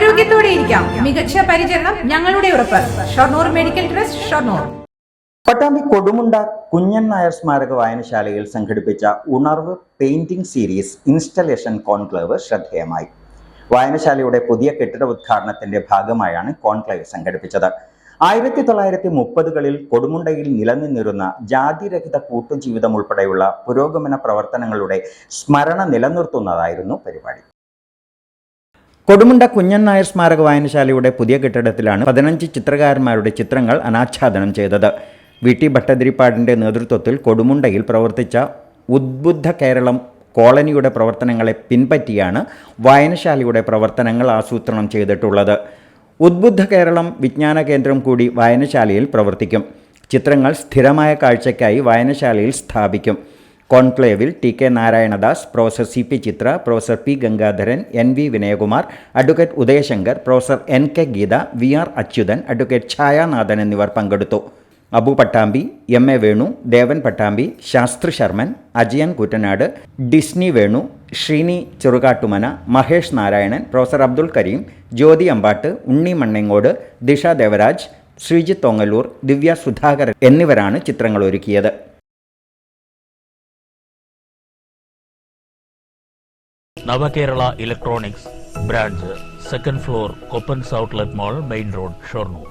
ആരോഗ്യത്തോടെ ഇരിക്കാം. മികച്ച പരിചരണം ഞങ്ങളുടെ ഉറപ്പ്. Shoranur medical trust Shoranur. Pattambi Kodumunda Kunjan Nair സ്മാരക വായനശാലയിൽ സംഘടിപ്പിച്ച ഉണർവ് പെയിന്റിംഗ് സീരീസ് ഇൻസ്റ്റലേഷൻ കോൺക്ലേവ് ശ്രദ്ധേയമായി. വായനശാലയുടെ പുതിയ കെട്ടിട ഉദ്ഘാടനത്തിന്റെ ഭാഗമായാണ് കോൺക്ലേവ് സംഘടിപ്പിച്ചത്. ആയിരത്തി തൊള്ളായിരത്തി മുപ്പതുകളിൽ കൊടുമുണ്ടയിൽ നിലനിന്നിരുന്ന ജാതിരഹിത കൂട്ടുജീവിതം ഉൾപ്പെടെയുള്ള പുരോഗമന പ്രവർത്തനങ്ങളുടെ സ്മരണ നിലനിർത്തുന്നതായിരുന്നു പരിപാടി. കൊടുമുണ്ട കുഞ്ഞൻ നായർ സ്മാരക വായനശാലയുടെ പുതിയ കെട്ടിടത്തിലാണ് പതിനഞ്ച് ചിത്രകാരന്മാരുടെ ചിത്രങ്ങൾ അനാച്ഛാദനം ചെയ്തത്. വി. ടി. ഭട്ടതിരിപ്പാടിന്റെ നേതൃത്വത്തിൽ കൊടുമുണ്ടയിൽ പ്രവർത്തിച്ച ഉദ്ബുദ്ധ കേരളം കോളനിയുടെ പ്രവർത്തനങ്ങളെ പിൻപറ്റിയാണ് വായനശാലയുടെ പ്രവർത്തനങ്ങൾ ആസൂത്രണം ചെയ്തിട്ടുള്ളത്. ഉദ്ബുദ്ധ കേരളം വിജ്ഞാന കേന്ദ്രം കൂടി വായനശാലയിൽ പ്രവർത്തിക്കും. ചിത്രങ്ങൾ സ്ഥിരമായ കാഴ്ചയ്ക്കായി വായനശാലയിൽ സ്ഥാപിക്കും. കോൺക്ലേവിൽ T K Narayanadas professor C P Chitra professor P Gangadharan N V Vinayakumar advocate Udayashankar professor N K Geetha V R Achuthan advocate Chhayanathan എന്നിവർ പങ്കെടുത്തു. Abu Pattambi M A Venu Devan Pattambi Shastri Sharman Ajayan Kuttanad Disney Venu Srini Cherukattumana Mahesh Narayanan professor Abdul Karim Jyothi Ambatt Unni Mannengode Disha Devaraj Sreejith Thongallur Divya Sudhakaran എന്നിവരാണ് ചിത്രങ്ങൾ ഒരുക്കിയത്. Navakerala electronics branch second floor Koppan outlet mall main road Shoranur.